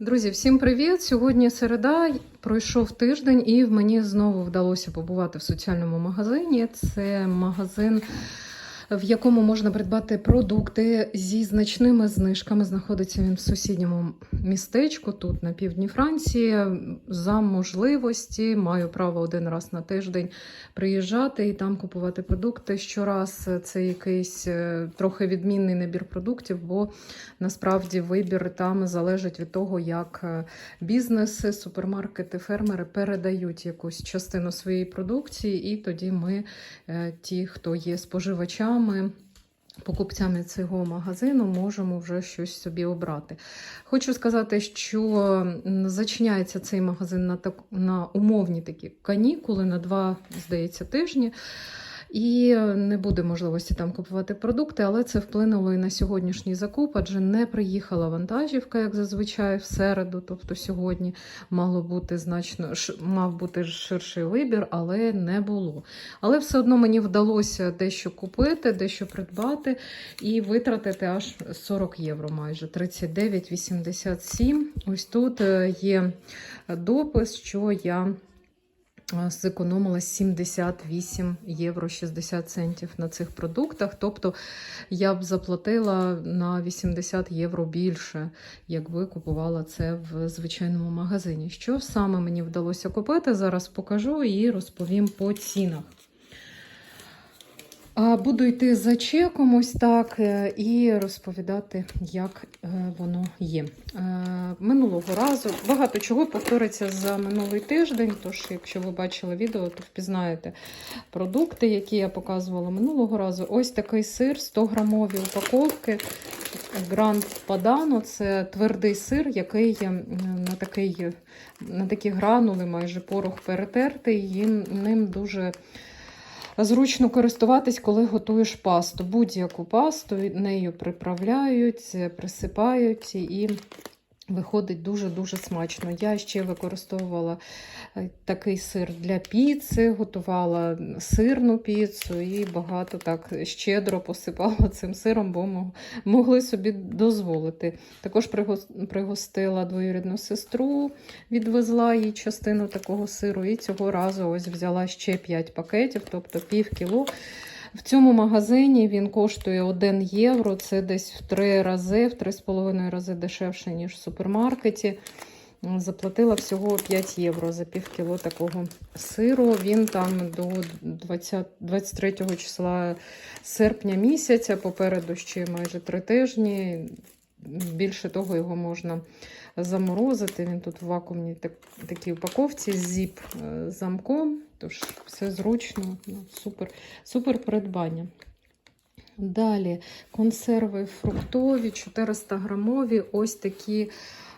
Друзі, всім привіт! Сьогодні середа, пройшов тиждень, і мені знову вдалося побувати в соціальному магазині. Це магазин, в якому можна придбати продукти зі значними знижками. Знаходиться він в сусідньому містечку, тут на півдні Франції. За можливості маю право один раз на тиждень приїжджати і там купувати продукти. Щораз це якийсь е, трохи відмінний набір продуктів, бо насправді вибір там залежить від того, як е, бізнеси, супермаркети, фермери передають якусь частину своєї продукції, і тоді ми, е, ті, хто є споживачами. Покупцями цього магазину можемо вже щось собі обрати. Хочу сказати, що зачиняється цей магазин на, так, на умовні такі канікули на два, здається, тижні. І не буде можливості там купувати продукти, але це вплинуло і на сьогоднішній закуп, адже не приїхала вантажівка, як зазвичай, в середу, тобто сьогодні мало бути значно мав бути ширший вибір, але не було. Але все одно мені вдалося дещо купити, дещо придбати і витратити аж 40 євро, майже 39,87. Ось тут е, є допис, що я зекономила 78 євро 60 центів на цих продуктах. Тобто я б заплатила на 80 євро більше, якби купувала це в звичайному магазині. Що саме мені вдалося купити, зараз покажу і розповім по цінах. Буду йти за чеком, ось так, е, і розповідати, як е, воно є. Е, Минулого разу багато чого повториться за минулий тиждень. Тож, якщо ви бачили відео, то впізнаєте продукти, які я показувала минулого разу. Ось такий сир, 100 грамові упаковки. Гранд Падано це твердий сир, який на, такий, на такі гранули, майже порох перетертий. Їм ним дуже Зручно користуватись, коли готуєш пасту. Будь-яку пасту нею приправляють, присипають і виходить дуже-дуже смачно. Я ще використовувала е, такий сир для піци, готувала сирну піцу і багато так щедро посипала цим сиром, бо могли собі дозволити. Також пригостила двоюрідну сестру, відвезла їй частину такого сиру, і цього разу ось взяла ще 5 пакетів, тобто пів кіло. В цьому магазині він коштує 1 євро. Це десь в 3 рази, в 3,5 рази дешевше, ніж в супермаркеті. Заплатила всього 5 євро за пів кіло такого сиру. Він там до 20, 23 числа серпня місяця, попереду ще майже 3 тижні. Більше того, його можна заморозити. Він тут в вакуумній так, такій упаковці з зіп е, замком. Тож все зручно, ну, супер, супер придбання. Далі консерви фруктові, 400 грамові, ось такі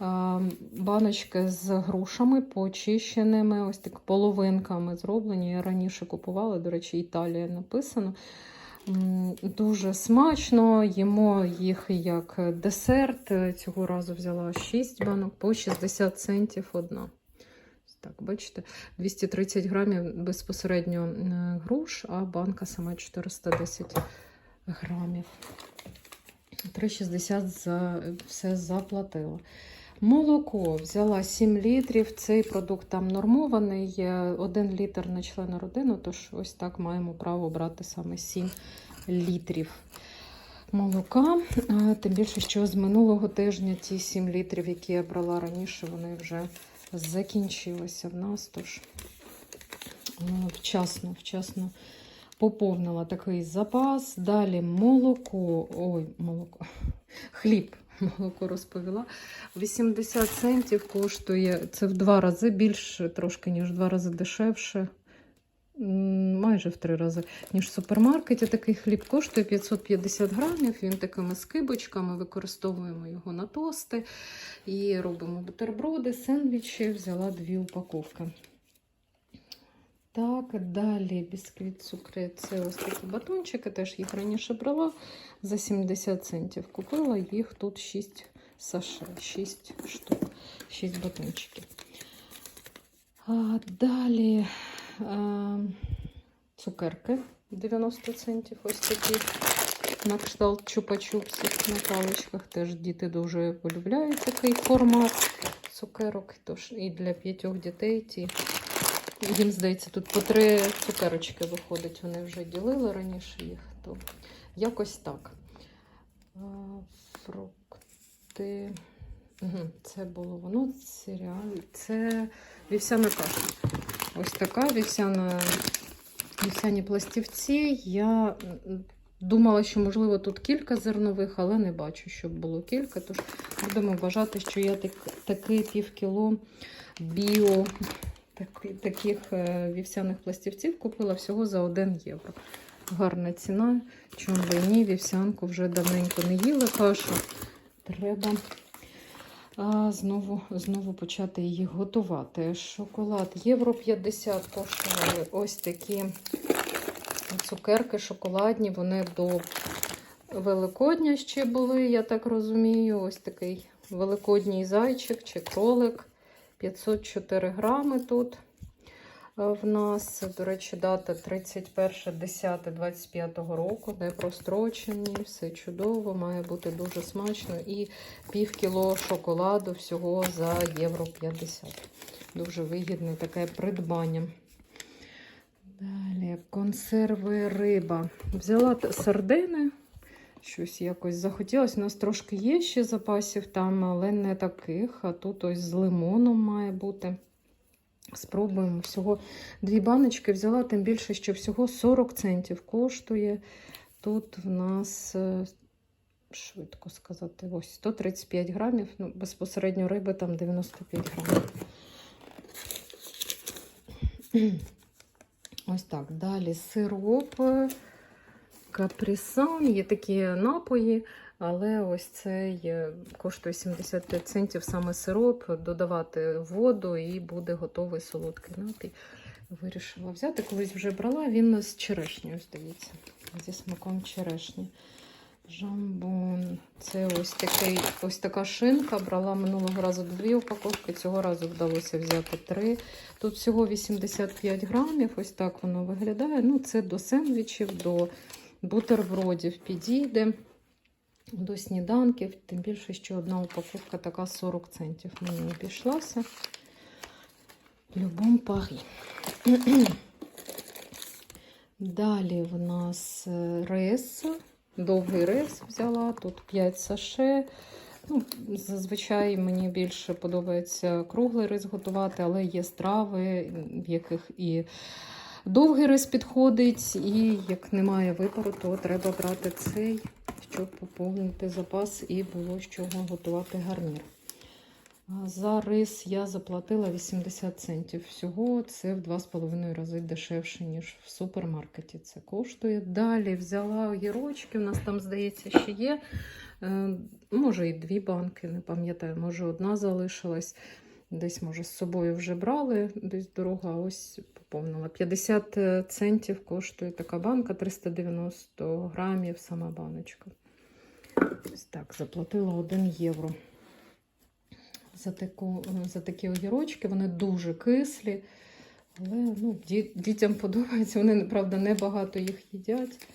а, баночки з грушами почищеними, ось так половинками зроблені. Я раніше купувала, до речі, Італія написано. Дуже смачно, їмо їх як десерт. Цього разу взяла 6 банок по 60 центів одна. Так, бачите, 230 грамів безпосередньо груш, а банка сама 410 грамів. 3,60 за все заплатила. Молоко взяла 7 літрів. Цей продукт там нормований. 1 літр на члена родину, тож ось так маємо право брати саме 7 літрів молока. Тим більше, що з минулого тижня ті 7 літрів, які я брала раніше, вони вже закінчилися в нас. Тож ну, вчасно, вчасно поповнила такий запас. Далі молоко. Ой, молоко. Хліб. Молоко розповіла. 80 центів коштує. Це в два рази більше, трошки, ніж в два рази дешевше. Майже в три рази, ніж в супермаркеті. Такий хліб коштує 550 грамів. Він такими скибочками. Використовуємо його на тости і робимо бутерброди, сендвічі. Взяла дві упаковки. Так, далі бісквіт цукри. Це ось такі батончики. Теж їх раніше брала за 70 центів. Купила їх тут 6 саше, 6 штук, 6 батончиків. А, далі а, цукерки 90 центів. Ось такі. на кшталт чупа-чупсів на паличках. Теж діти дуже полюбляють такий формат цукерок. Тож і для п'ятьох дітей ті. Їм, здається, тут по три цукерочки виходить. Вони вже ділили раніше їх. То якось так. Фрукти. Це було воно. Cereal. Це вівсяна каша. Ось така вівсяна, вівсяні пластівці. Я думала, що, можливо, тут кілька зернових, але не бачу, щоб було кілька. Тож будемо вважати, що я так, такий пів кіло біо таких е, вівсяних пластівців купила всього за 1 євро. Гарна ціна. Чому би ні, вівсянку вже давненько не їла кашу. Треба а, знову, знову почати її готувати. Шоколад євро 50 коштували ось такі цукерки шоколадні. Вони до Великодня ще були, я так розумію. Ось такий великодній зайчик чи кролик. 504 грами тут в нас. До речі, дата 31.10.25 року, не прострочені, все чудово, має бути дуже смачно. І пів кіло шоколаду всього за євро 50. Дуже вигідне таке придбання. Далі консерви риба. Взяла сардини. Щось якось захотілося. У нас трошки є ще запасів там, але не таких. А тут ось з лимоном має бути. Спробуємо всього дві баночки взяла, тим більше, що всього 40 центів коштує. Тут в нас, е, швидко сказати, ось 135 грамів. Ну, безпосередньо риби там 95 грамів. Ось так. Далі сироп. Капрісан, є такі напої, але ось цей коштує 75 центів саме сироп, додавати воду і буде готовий солодкий напій. Вирішила взяти, колись вже брала, він з черешнею, здається, зі смаком черешні. Жамбон. Це ось такий, ось така шинка. Брала минулого разу дві упаковки, цього разу вдалося взяти три. Тут всього 85 грамів, ось так воно виглядає. Ну, це до сендвічів, до бутербродів підійде до сніданків, тим більше, що одна упаковка така 40 центів мені обійшлася. Любом парі. Далі в нас е, рис, довгий рис взяла, тут 5 саше. Ну, зазвичай мені більше подобається круглий рис готувати, але є страви, в яких і Довгий рис підходить, і як немає вибору, то треба брати цей, щоб поповнити запас і було з чого готувати гарнір. За рис я заплатила 80 центів. Всього це в 2,5 рази дешевше, ніж в супермаркеті. Це коштує. Далі взяла огірочки. У нас там, здається, ще є. Е, Може, і дві банки, не пам'ятаю, може, одна залишилась. Десь, може, з собою вже брали, десь дорога, ось поповнила. 50 центів коштує така банка, 390 грамів сама баночка. Ось так, заплатила 1 євро. За, таку, за такі огірочки, вони дуже кислі, але ну, дітям подобається, вони, правда, небагато їх їдять.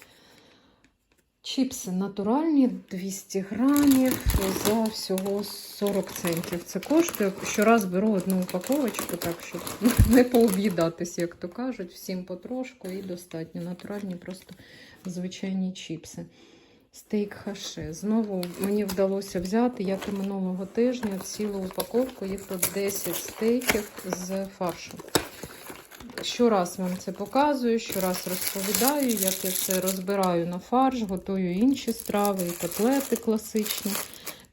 Чіпси натуральні 200 грамів за всього 40 центів. Це коштує. Щораз беру одну упаковочку, так щоб не пооб'їдатись, як то кажуть, всім потрошку і достатньо. Натуральні, просто звичайні чіпси. Стейк хаше. Знову мені вдалося взяти, як і минулого тижня, цілу упаковку. Їх тут 10 стейків з фаршу. Щораз вам це показую, щораз розповідаю, як я це розбираю на фарш, готую інші страви, і котлети класичні.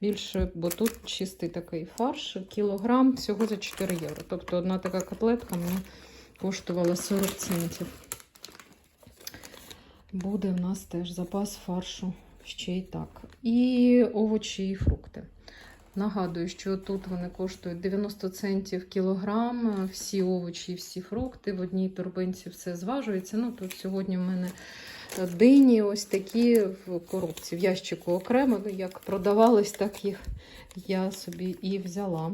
Більше, бо тут чистий такий фарш, кілограм всього за 4 євро. Тобто одна така котлетка мені коштувала 40 центів. Буде в нас теж запас фаршу ще й так. І овочі і фрукти. Нагадую, що тут вони коштують 90 центів кілограм, всі овочі, всі фрукти. В одній торбинці все зважується. Ну, тут сьогодні в мене дині ось такі в коробці, в ящику окремо, як продавались, так їх я собі і взяла.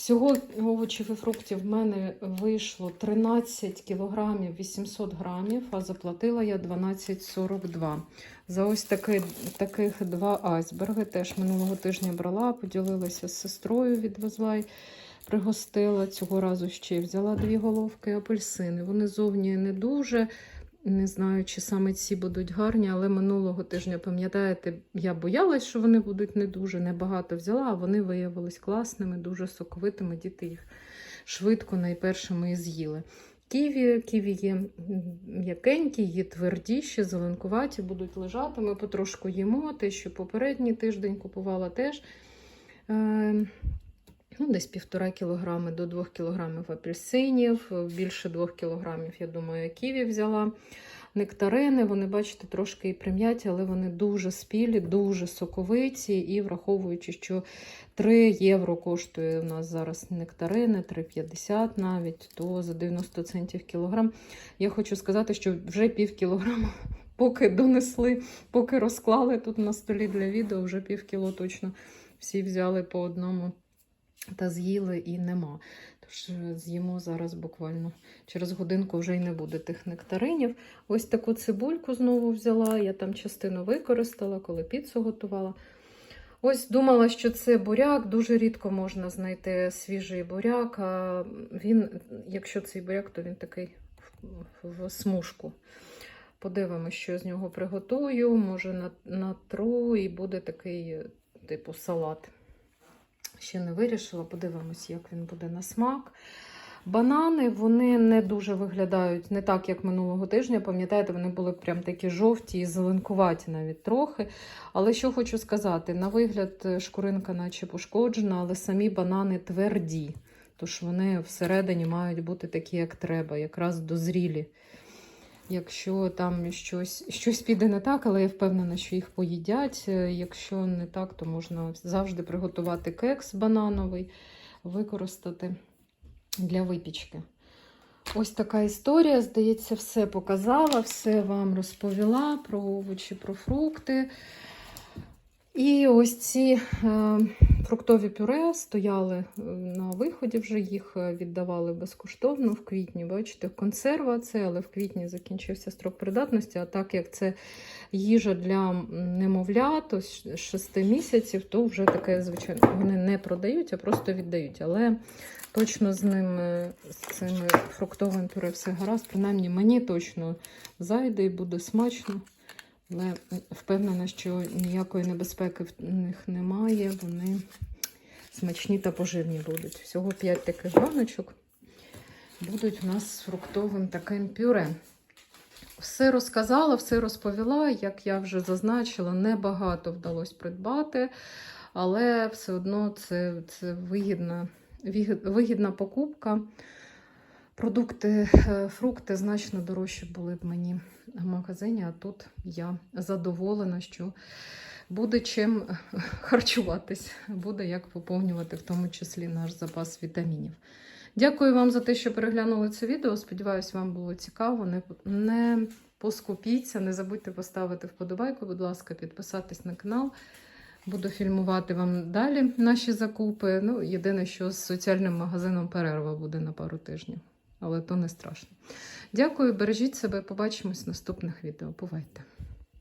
Всього овочів і фруктів в мене вийшло 13 кілограмів 800 грамів, а заплатила я 12,42. За ось таки, таких два айсберги. Теж минулого тижня брала, поділилася з сестрою, відвезла й пригостила. Цього разу ще взяла дві головки апельсини. Вони зовні не дуже. Не знаю, чи саме ці будуть гарні, але минулого тижня, пам'ятаєте, я боялась, що вони будуть не дуже небагато взяла, а вони виявились класними, дуже соковитими. Діти їх швидко найпершими і з'їли. Ківі, ківі є м'якенькі, є твердіші, зеленкуваті, будуть лежати. Ми потрошку їмо. Те, що попередній тиждень купувала теж. Ну, десь півтора кілограми до двох кілограмів апельсинів, більше двох кілограмів, я думаю, ківі взяла. Нектарини, вони, бачите, трошки і прим'яті, але вони дуже спілі, дуже соковиті. І враховуючи, що 3 євро коштує у нас зараз нектарини, 3,50 навіть, то за 90 центів кілограм. Я хочу сказати, що вже пів кілограма, поки донесли, поки розклали тут на столі для відео, вже пів кіло точно всі взяли по одному та з'їли і нема. Тож е, з'їмо зараз буквально через годинку вже й не буде тих нектаринів. Ось таку цибульку знову взяла. Я там частину використала, коли піцу готувала. Ось думала, що це буряк. Дуже рідко можна знайти свіжий буряк. А він, якщо цей буряк, то він такий в, смужку. Подивимося, що з нього приготую. Може, на- натру і буде такий, типу, салат. Ще не вирішила, подивимось, як він буде на смак. Банани вони не дуже виглядають не так, як минулого тижня. Пам'ятаєте, вони були прям такі жовті і зеленкуваті навіть трохи. Але що хочу сказати, на вигляд е, шкуринка наче пошкоджена, але самі банани тверді. Тож вони всередині мають бути такі, як треба, якраз дозрілі. Якщо там щось, щось піде не так, але я впевнена, що їх поїдять. Е, Якщо не так, то можна завжди приготувати кекс банановий, використати для випічки. Ось така історія. Здається, все показала, все вам розповіла про овочі, про фрукти. І ось ці е, фруктові пюре стояли е, на виході, вже їх е, віддавали безкоштовно в квітні. Бачите, консерва це, але в квітні закінчився строк придатності. А так як це їжа для немовлят, з 6 місяців, то вже таке, звичайно, вони не продають, а просто віддають. Але точно з ними, з цим фруктовим пюре все гаразд. Принаймні, мені точно зайде і буде смачно. Але впевнена, що ніякої небезпеки в них немає. Вони смачні та поживні будуть. Всього 5 таких баночок будуть у нас з фруктовим таким пюре. Все розказала, все розповіла. Як я вже зазначила, небагато вдалося придбати, але все одно це, це вигідна, вигідна покупка. Продукти, е, фрукти значно дорожчі були б мені магазині, а тут я задоволена, що буде чим харчуватись, буде як поповнювати в тому числі наш запас вітамінів. Дякую вам за те, що переглянули це відео. Сподіваюсь, вам було цікаво. Не, не поскупіться, не забудьте поставити вподобайку, будь ласка, підписатись на канал. Буду фільмувати вам далі наші закупи. Ну, єдине, що з соціальним магазином перерва буде на пару тижнів, але то не страшно. Дякую, бережіть себе, побачимось в наступних відео. Бувайте!